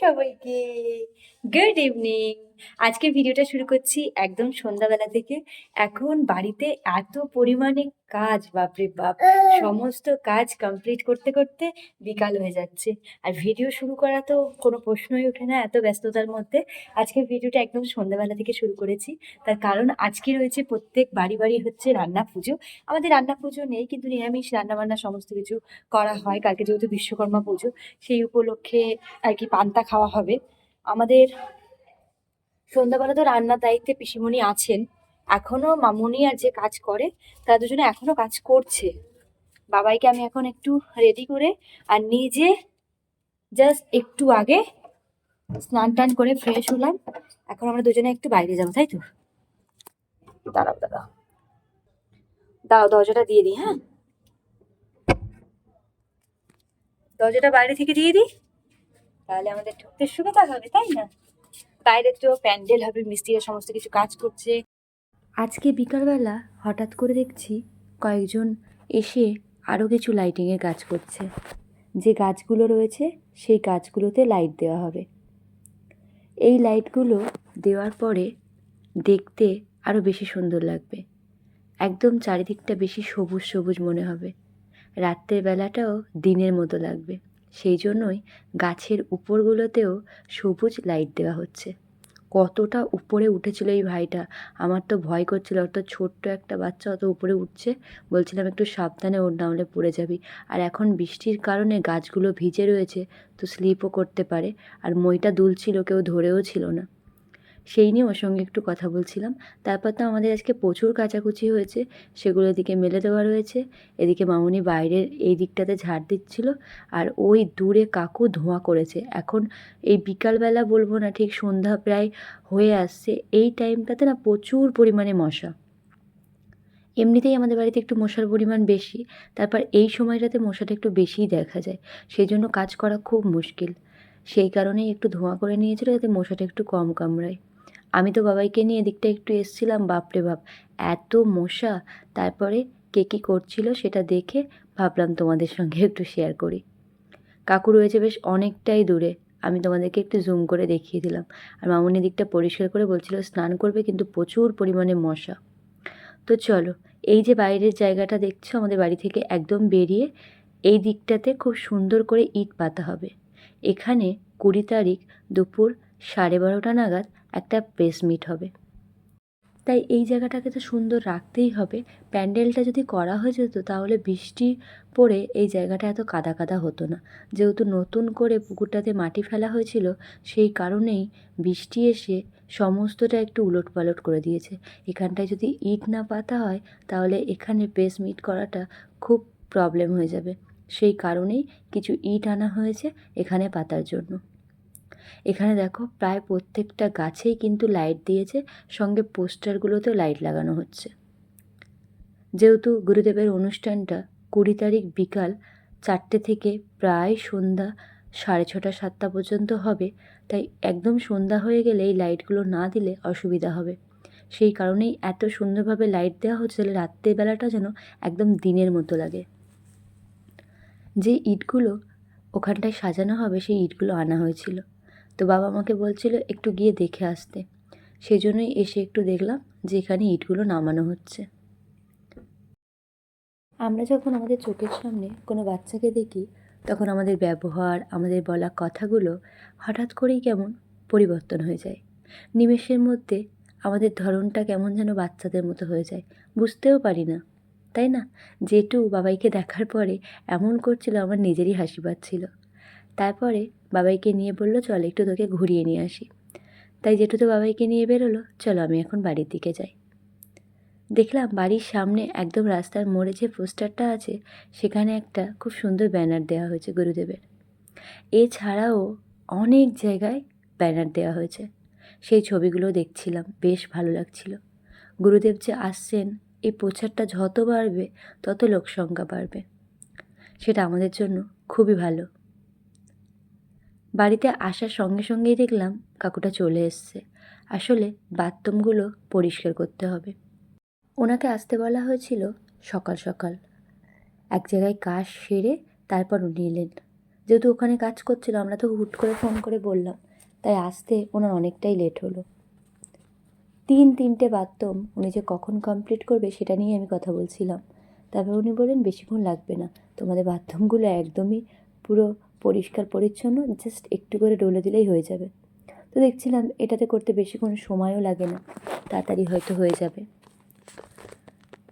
সবাইকে। Good evening আজকের ভিডিওটা শুরু করছি একদম সন্ধ্যাবেলা থেকে। এখন বাড়িতে এত পরিমাণে কাজ, বাপরে বাপ! সমস্ত কাজ কমপ্লিট করতে করতে বিকাল হয়ে যাচ্ছে। আর ভিডিও শুরু করা তো কোনো প্রশ্নই ওঠে না এত ব্যস্ততার মধ্যে। আজকের ভিডিওটা একদম সন্ধ্যাবেলা থেকে শুরু করেছি। তার কারণ আজকে রয়েছে প্রত্যেক বাড়ি বাড়ি হচ্ছে রান্না পুজো। আমাদের রান্না পুজো নেই কিন্তু নিরামিষ রান্না বান্না সমস্ত কিছু করা হয়। কালকে যেহেতু বিশ্বকর্মা পুজো, সেই উপলক্ষে আর কি পান্তা খাওয়া হবে। আমাদের সন্ধ্যাবেলা তো রান্নার দায়িত্বে পিসিমণি আছেন। এখনও মামুনি আর যে কাজ করে তারা দুজনে এখনও কাজ করছে। বাবাইকে আমি এখন একটু রেডি করে আর নিজে জাস্ট একটু আগে স্নান টান করে ফ্রেশ হলাম। এখন আমরা দুজনে একটু বাইরে যাব, তাই তো? দাঁড়াও দাঁড়াও। দাঁড়াও দরজাটা দিয়ে দিই হ্যাঁ? দরজাটা বাইরে থেকে দিয়ে দিই? তাহলে আমাদের ঢুকতে সুবিধা হবে, তাই না? বাইরে তো প্যান্ডেল হবে মিস্ত্রিরা সমস্ত কিছু কাজ করছে। আজকে বিকালবেলা হঠাৎ করে দেখছি কয়েকজন এসে আরও কিছু লাইটিংয়ের কাজ করছে। যে গাছগুলো রয়েছে, সেই গাছগুলোতে লাইট দেওয়া হবে। এই লাইটগুলো দেওয়ার পরে দেখতে আরও বেশি সুন্দর লাগবে। একদম চারিদিকটা বেশি সবুজ সবুজ মনে হবে। রাত্রের বেলাটাও দিনের মতো লাগবে। সেই জন্যই গাছের উপরগুলোতেও সবুজ লাইট দেওয়া হচ্ছে। কতটা উপরে উঠেছিল এই ভাইটা? আমার তো ভয় করছিল। অত ছোট্ট একটা বাচ্চা অত উপরে উঠছে। বলছিলাম, একটু সাবধানে ওর না হলে পড়ে যাবি। আর এখন বৃষ্টির কারণে গাছগুলো ভিজে রয়েছে, তো স্লিপও করতে পারে। আর মইটা দুলছিল, কেউ ধরেও ছিল না। সেই নিয়ে ওর সঙ্গে একটু কথা বলছিলাম। তারপর তো আমাদের আজকে প্রচুর কাচাকুচি হয়েছে, সেগুলো এদিকে মেলে দেওয়া রয়েছে। এদিকে মামুনি বাইরের এই দিকটাতে ঝাড় দিচ্ছিল আর ওই দূরে কাকু ধোঁয়া করেছে। এখন এই বিকালবেলা বলব না, ঠিক সন্ধ্যা প্রায় হয়ে আসছে, এই টাইমটাতে না প্রচুর পরিমাণে মশা। এমনিতেই আমাদের বাড়িতে একটু মশার পরিমাণ বেশি, তারপর এই সময়টাতে মশাটা একটু বেশিই দেখা যায়। সেই জন্য কাজ করা খুব মুশকিল। সেই কারণেই একটু ধোঁয়া করে নিয়েছিল যাতে মশাটা একটু কম কামড়ায়। আমি তো বাবাইকে নিয়ে এদিকটা একটু এসছিলাম, বাপরে বাপ। এত মশা। তারপরে কে কী করছিল সেটা দেখে ভাবলাম তোমাদের সঙ্গে একটু শেয়ার করি। কাকু রয়েছে বেশ অনেকটাই দূরে। আমি তোমাদেরকে একটু জুম করে দেখিয়ে দিলাম। আর মামুনি দিকটা পরিষ্কার করে বলছিল, স্নান করবে কিন্তু প্রচুর পরিমাণে মশা। তো চলো, এই যে বাইরের জায়গাটা দেখছ, আমাদের বাড়ি থেকে একদম বেরিয়ে এই দিকটাতে খুব সুন্দর করে ইট পাতা হবে। এখানে কুড়ি তারিখ দুপুর সাড়ে বারোটা নাগাদ একটা প্রেস মিট হবে। তাই এই জায়গাটাকে তো সুন্দর রাখতেই হবে। প্যান্ডেলটা যদি করা হয়ে যেত তাহলে বৃষ্টি পড়ে এই জায়গাটা এত কাদা কাদা হতো না। যেহেতু নতুন করে পুকুরটাতে মাটি ফেলা হয়েছিল, সেই কারণেই বৃষ্টি এসে সমস্তটা একটু উলট পালট করে দিয়েছে। এখানটায় যদি ইট না পাতা হয়, তাহলে এখানে প্রেস মিট করাটা খুব প্রবলেম হয়ে যাবে। সেই কারণেই কিছু ইট আনা হয়েছে এখানে পাতার জন্য। এখানে দেখো প্রায় প্রত্যেকটা গাছেই কিন্তু লাইট দিয়েছে, সঙ্গে পোস্টারগুলোতেও লাইট লাগানো হচ্ছে। যেহেতু গুরুদেবের অনুষ্ঠানটা কুড়ি তারিখ বিকাল চারটে থেকে প্রায় সন্ধ্যা সাড়ে ছটা, সাতটা পর্যন্ত হবে, তাই একদম সন্ধ্যা হয়ে গেলে এই লাইটগুলো না দিলে অসুবিধা হবে। সেই কারণেই এত সুন্দরভাবে লাইট দেওয়া হচ্ছে রাত্রেবেলাটা যেন একদম দিনের মতো লাগে। যে ইটগুলো ওখানটায় সাজানো হবে, সেই ইটগুলো আনা হয়েছিল। তো বাবা আমাকে বলছিল একটু গিয়ে দেখে আসতে। সেই জন্যই এসে একটু দেখলাম যে এখানে ইটগুলো নামানো হচ্ছে। আমরা যখন আমাদের চোখের সামনে কোনো বাচ্চাকে দেখি, তখন আমাদের ব্যবহার, আমাদের বলা কথাগুলো হঠাৎ করেই কেমন পরিবর্তন হয়ে যায়। নিমেষের মধ্যে আমাদের ধরনটা কেমন যেন বাচ্চাদের মতো হয়ে যায়। বুঝতেও পারি না, তাই না? যেটু বাবাইকে দেখার পরে এমন করছিল, আমার নিজেরই হাসি পাচ্ছিল। তারপরে বাবাইকে নিয়ে বলল, চল একটু তোকে ঘুরিয়ে নিয়ে আসি। তাই জেঠু তো বাবাইকে নিয়ে বেরোলো, চলো আমি এখন বাড়ির দিকে যাই। দেখলাম বাড়ির সামনে একদম রাস্তার মোড়ে যে পোস্টারটা আছে, সেখানে একটা খুব সুন্দর ব্যানার দেওয়া হয়েছে গুরুদেবের। এছাড়াও অনেক জায়গায় ব্যানার দেওয়া হয়েছে। সেই ছবিগুলো দেখছিলাম, বেশ ভালো লাগছিল। গুরুদেব যে আসছেন, এই প্রচারটা যত বাড়বে তত লোক সংখ্যা বাড়বে। সেটা আমাদের জন্য খুবই ভালো। বাড়িতে আসার সঙ্গে সঙ্গেই দেখলাম কাকুটা চলে এসছে। আসলে বাথরুমগুলো পরিষ্কার করতে হবে। ওনাকে আসতে বলা হয়েছিল সকাল সকাল। এক জায়গায় কাজ সেরে তারপর উনি এলেন। যেহেতু ওখানে কাজ করছিল, আমরা তো হুট করে ফোন করে বললাম, তাই আসতে ওনার অনেকটাই লেট হলো। তিন তিনটে বাথরুম উনি যে কখন কমপ্লিট করবে সেটা নিয়ে আমি কথা বলছিলাম। তারপর উনি বললেন, বেশিক্ষণ লাগবে না, তোমাদের বাথরুমগুলো একদমই পুরো পরিষ্কার, পরিচ্ছন্ন জাস্ট একটু করে ডলে দিলেই হয়ে যাবে। তো দেখছিলাম এটাতে করতে বেশিক্ষণ সময়ও লাগে না, তাড়াতাড়ি হয়তো হয়ে যাবে।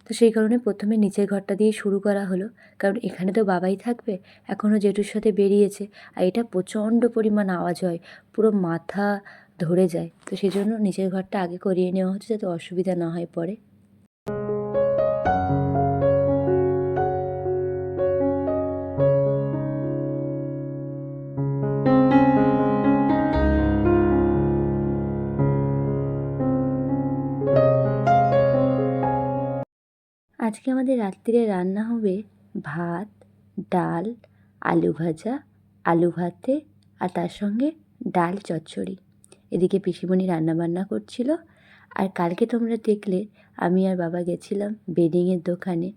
তো সেই কারণে প্রথমে নিচের ঘরটা দিয়ে শুরু করা হলো, কারণ এখানে তো বাবাই থাকবে এখনও জেঠুর সাথে বেরিয়েছে, আর এটা প্রচণ্ড পরিমাণ আওয়াজ হয়, পুরো মাথা ধরে যায়। তো সেই জন্য নিচের ঘরটা আগে করিয়ে নেওয়া হচ্ছে যাতে অসুবিধা না হয় পরে। আজকে আমাদের রাত্রিরে রান্না হবে ভাত, ডাল, আলু ভাজা, আলু ভাতে আর তার সঙ্গে ডাল চচ্চড়ি। এদিকে পিসিমণি রান্নাবান্না করছিল। আর কালকে তোমরা দেখলে আমি আর বাবা গেছিলাম বেডিংয়ের দোকানে।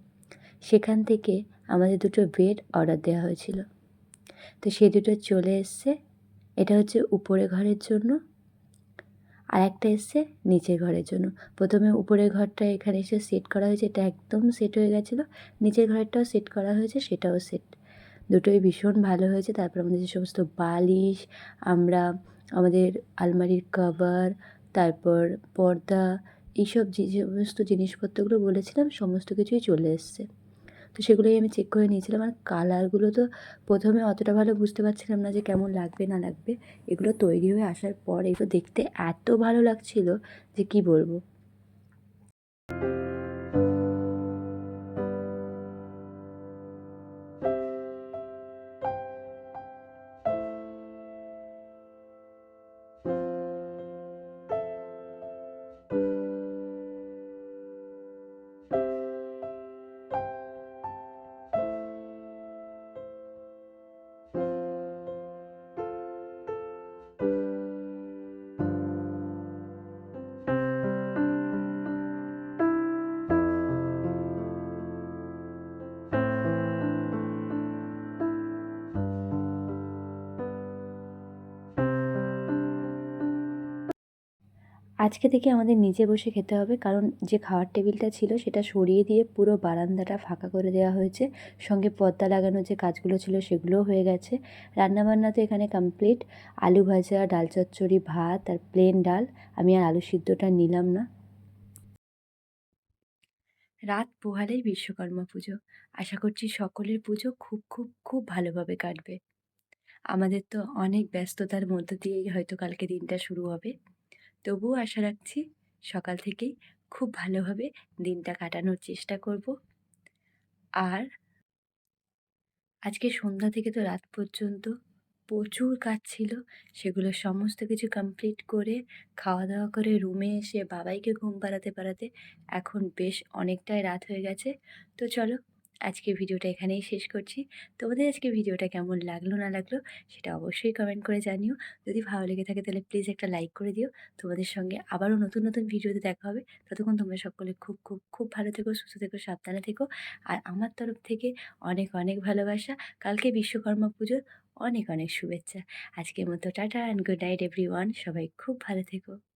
সেখান থেকে আমাদের দুটো বেড অর্ডার দেওয়া হয়েছিল। তো সে দুটো চলে এসছে। এটা হচ্ছে উপরে ঘরের জন্য। আর একটা এসছে নিচের ঘরের জন্য। প্রথমে উপরের ঘরটা এখানে এসে সেট করা হয়েছে, এটা একদম সেট হয়ে গেছিল। নিচের ঘরটাও সেট করা হয়েছে, সেটাও সেট দুটোই ভীষণ ভালো হয়েছে। তারপর আমাদের যে সমস্ত বালিশ, আমরা আমাদের আলমারির কভার তারপর পর্দা, এইসব যে সমস্ত জিনিসপত্রগুলো বলেছিলাম, সমস্ত কিছুই চলে এসছে। তো সেগুলোই আমি চেক করে নিয়েছিলাম। আর কালারগুলো তো প্রথমে অতটা ভালো বুঝতে পারছিলাম না যে কেমন লাগবে, না লাগবে। এগুলো তৈরি হয়ে আসার পর এগুলো দেখতে এত ভালো লাগছিল যে কি বলব? আজকে থেকে আমাদের নিচে বসে খেতে হবে, কারণ যে খাওয়ার টেবিলটা ছিল সেটা সরিয়ে দিয়ে পুরো বারান্দাটা ফাঁকা করে দেওয়া হয়েছে। সঙ্গে পর্দা লাগানোর যে কাজগুলো ছিল সেগুলোও হয়ে গেছে। রান্নাবান্না তো এখানে কমপ্লিট আলু ভাজা, ডাল চচ্চড়ি, ভাত আর প্লেন ডাল। আমি আর আলু সিদ্ধটা নিলাম না। রাত পোহালেই বিশ্বকর্মা পুজো। আশা করছি সকলের পুজো খুব খুব খুব ভালোভাবে কাটবে। আমাদের তো অনেক ব্যস্ততার মধ্য দিয়েই হয়তো কালকে দিনটা শুরু হবে। তবুও আশা রাখছি সকাল থেকেই খুব ভালোভাবে দিনটা কাটানোর চেষ্টা করব। আর আজকে সন্ধ্যা থেকে তো রাত পর্যন্ত প্রচুর কাজ ছিল, সেগুলো সমস্ত কিছু কমপ্লিট করে খাওয়া দাওয়া করে রুমে এসে বাবাইকে ঘুম পাড়াতে পাড়াতে এখন বেশ অনেকটাই রাত হয়ে গেছে। তো চলো আজকে ভিডিওটা এখানেই শেষ করছি। তোমাদের আজকে ভিডিওটা কেমন লাগল, না লাগল সেটা অবশ্যই কমেন্ট করে জানিও। যদি ভালো লেগে থাকে তাহলে প্লিজ একটা লাইক করে দিও। তোমাদের সঙ্গে আবারও নতুন নতুন ভিডিওতে দেখা হবে। ততক্ষণ তোমরা সকলে খুব খুব খুব ভালো থেকো, সুস্থ থেকো, সাবধানে থেকো। আর আমার তরফ থেকে অনেক অনেক ভালোবাসা। কালকে বিশ্বকর্মা পুজোর অনেক অনেক শুভেচ্ছা। আজকের মতো tata and good night every সবাই খুব ভালো থেকো।